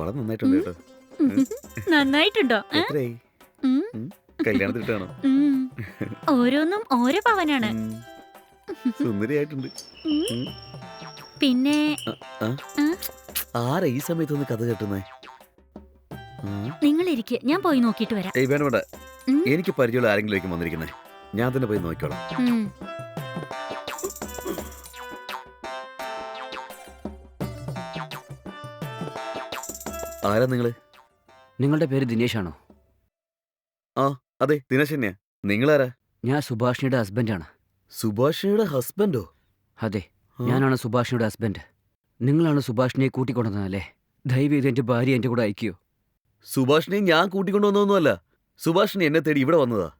വളരെ നന്നായിട്ടുണ്ട് കേട്ടോ. നന്നായിട്ടുണ്ടോ? ഏ? എത്രയായി? ഉം. ഓരോന്നും ഓരോ പവനാണ്. സുന്ദരിയായിട്ടുണ്ട്. ഉം. ഉം. പിന്നെ ആ? ആ? ആരാ ഈ സമയത്ത് ഒന്ന് കഥ കേട്ടുന്നേ? നിങ്ങൾ ഇരിക്കുക ഞാൻ പോയി നോക്കിയിട്ട് വരാം. ഏയ് വേണ്ട വേണ്ട. ഉം. എനിക്ക് പരിചയമുള്ള ആരെങ്കിലും വന്നിരിക്കുന്നേ. ഞാൻ തന്നെ പോയി നോക്കിക്കോളാം. ഉം. ആരാ നിങ്ങൾ? നിങ്ങളുടെ പേര് ദിനേശാണോ? അതെ ദിനേശ് തന്നെയാ. നിങ്ങളാരാ? ഞാൻ സുഭാഷിണിയുടെ ഹസ്ബൻഡാണ്. സുഭാഷിണിയുടെ ഹസ്ബൻഡോ? അതെ ഞാനാണ് സുഭാഷിണിയുടെ ഹസ്ബൻഡ്. നിങ്ങളാണ് സുഭാഷിണിയെ കൂട്ടിക്കൊണ്ടുവന്നതല്ലേ? ദയവ് ചെയ്ത് എന്റെ ഭാര്യ എന്റെ കൂടെ അയക്കുകയോ സുഭാഷിനെ ഞാൻ കൂട്ടിക്കൊണ്ടുവന്നൊന്നുമല്ല സുഭാഷിണി എന്നെ തേടി ഇവിടെ വന്നതാ.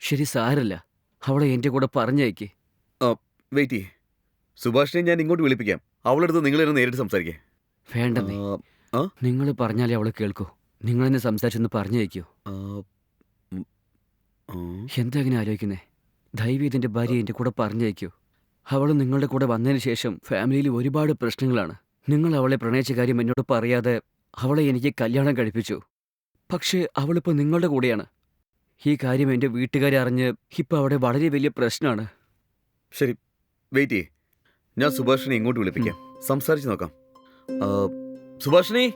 ശരി സാരല്ല. അവളെ എന്റെ കൂടെ പറഞ്ഞയക്ക്. വെയിറ്റ് ചെയ്യേ. സുഭാഷിനെ ഞാൻ ഇങ്ങോട്ട് വിളിപ്പിക്കാം. അവളടുത്ത് നിങ്ങളെന്നെ നേരിട്ട് സംസാരിക്കേ. വേണ്ടെന്നേ. നിങ്ങൾ പറഞ്ഞാലേ അവളെ കേൾക്കൂ. നിങ്ങൾ എന്നെ സംസാരിച്ചൊന്ന് പറഞ്ഞയക്കോ എന്താ ഇങ്ങനെ ആലോചിക്കുന്നേ? ദൈവി ഇതിന്റെ ഭാര്യ എന്റെ കൂടെ പറഞ്ഞയക്കോ അവൾ നിങ്ങളുടെ കൂടെ വന്നതിന് ശേഷം ഫാമിലിയിൽ ഒരുപാട് പ്രശ്നങ്ങളാണ്. നിങ്ങൾ അവളെ പ്രണയിച്ച കാര്യം എന്നോട് പറയാതെ അവളെ എനിക്ക് കല്യാണം കഴിപ്പിച്ചു. പക്ഷേ അവളിപ്പോൾ നിങ്ങളുടെ കൂടെയാണ്. ഈ കാര്യം എന്റെ വീട്ടുകാരെ അറിഞ്ഞ് ഇപ്പൊ അവിടെ വളരെ വലിയ പ്രശ്നമാണ്. ശരി വെയിറ്റ് ചെയ്യേ. ഞാൻ സുഭാഷിനെ ഇങ്ങോട്ട് വിളിപ്പിക്കാം. സംസാരിച്ച് നോക്കാം. സുഭാഷിണി?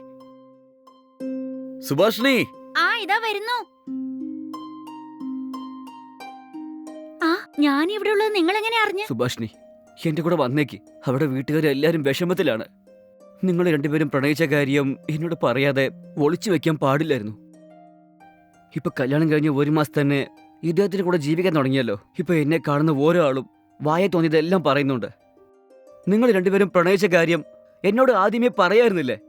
സുഭാഷിണി? ആ ഇതാ വരുന്നു. ആ ഞാൻ ഇവിടെ ഉള്ളത് നിങ്ങൾ എങ്ങനെ അറിഞ്ഞു? സുഭാഷിണി എന്റെ കൂടെ വന്നേക്ക്. അവിടെ വീട്ടുകാരെല്ലാവരും വിഷമത്തിലാണ്. നിങ്ങൾ രണ്ടുപേരും പ്രണയിച്ച കാര്യം എന്നോട് പറയാതെ ഒളിച്ചു വെക്കാൻ പാടില്ലായിരുന്നു. ഇപ്പൊ കല്യാണം കഴിഞ്ഞ ഒരു മാസം തന്നെ ഇദ്ദേഹത്തിന്റെ കൂടെ ജീവിക്കാൻ തുടങ്ങിയല്ലോ. ഇപ്പൊ എന്നെ കാണുന്ന ഓരോ ആളും വായ തോന്നിയതെല്ലാം പറയുന്നുണ്ട്. നിങ്ങൾ രണ്ടുപേരും പ്രണയിച്ച കാര്യം എന്നോട് ആദ്യമേ പറയായിരുന്നില്ലേ?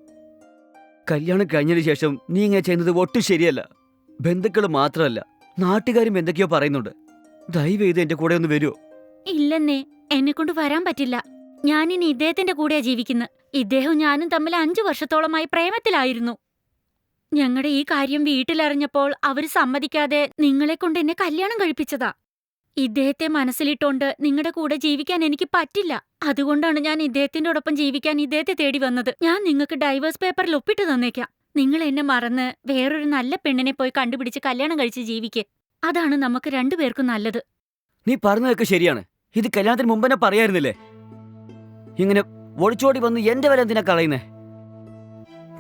കല്യാണം കഴിഞ്ഞതിന് ശേഷം നീ ഇങ്ങനെ ചെയ്യുന്നത് ഒട്ടും ശരിയല്ല. ബന്ധുക്കൾ മാത്രമല്ല നാട്ടുകാരും എന്തൊക്കെയോ പറയുന്നുണ്ട്. ദയവ് ചെയ്ത് എന്റെ കൂടെ ഒന്ന് വരുമോ ഇല്ലെന്നേ എന്നെ കൊണ്ട് വരാൻ പറ്റില്ല. ഞാനിനി ഇദ്ദേഹത്തിന്റെ കൂടെയാ ജീവിക്കുന്നത് ഇദ്ദേഹവും ഞാനും തമ്മിൽ അഞ്ചു വർഷത്തോളമായി പ്രേമത്തിലായിരുന്നു. ഞങ്ങളുടെ ഈ കാര്യം വീട്ടിലറിഞ്ഞപ്പോൾ അവർ സമ്മതിക്കാതെ നിങ്ങളെ കൊണ്ട് എന്നെ കല്യാണം കഴിപ്പിച്ചതാ. ഇദ്ദേഹത്തെ മനസ്സിലിട്ടോണ്ട് നിങ്ങളുടെ കൂടെ ജീവിക്കാൻ എനിക്ക് പറ്റില്ല. അതുകൊണ്ടാണ് ഞാൻ ഇദ്ദേഹത്തിനോടൊപ്പം ജീവിക്കാൻ ഇദ്ദേഹത്തെ തേടി വന്നത്. ഞാൻ നിങ്ങൾക്ക് ഡൈവേഴ്സ് പേപ്പറിൽ ഒപ്പിട്ട് തന്നേക്കാം. നിങ്ങൾ എന്നെ മറന്ന് വേറൊരു നല്ല പെണ്ണിനെ പോയി കണ്ടുപിടിച്ച് കല്യാണം കഴിച്ച് ജീവിക്ക്. അതാണ് നമുക്ക് രണ്ടുപേർക്കും നല്ലത്. നീ പറഞ്ഞതൊക്കെ ശരിയാണ്. ഇത് കല്യാണത്തിന് മുമ്പ് തന്നെ പറയായിരുന്നില്ലേ? ഇങ്ങനെ ഒളിച്ചോടി വന്ന് എന്റെ വില എന്തിനാ കളയുന്നേ?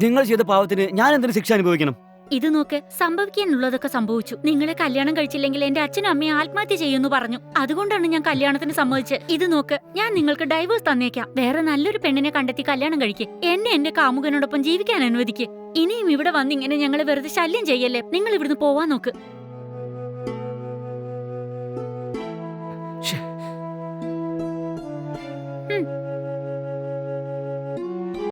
നിങ്ങൾ ചെയ്ത പാവത്തിന് ഞാൻ എന്തിനു ശിക്ഷ അനുഭവിക്കണം? ഇത് നോക്ക് സംഭവിക്കാനുള്ളതൊക്കെ സംഭവിച്ചു. നിങ്ങളെ കല്യാണം കഴിച്ചില്ലെങ്കിൽ എന്റെ അച്ഛനും അമ്മയും ആത്മഹത്യ ചെയ്യുന്നു പറഞ്ഞു. അതുകൊണ്ടാണ് ഞാൻ കല്യാണത്തിന് സമ്മതിച്ചത്. ഇത് നോക്ക് ഞാൻ നിങ്ങൾക്ക് ഡൈവേഴ്സ് തന്നേക്കാം. വേറെ നല്ലൊരു പെണ്ണിനെ കണ്ടെത്തി കല്യാണം കഴിക്കേ. എന്നെ എന്റെ കാമുകനോടൊപ്പം ജീവിക്കാൻ അനുവദിക്കേ. ഇനിയും ഇവിടെ വന്നിങ്ങനെ ഞങ്ങളെ വെറുതെ ശല്യം ചെയ്യല്ലേ? നിങ്ങൾ ഇവിടുന്ന് പോവാൻ നോക്ക്.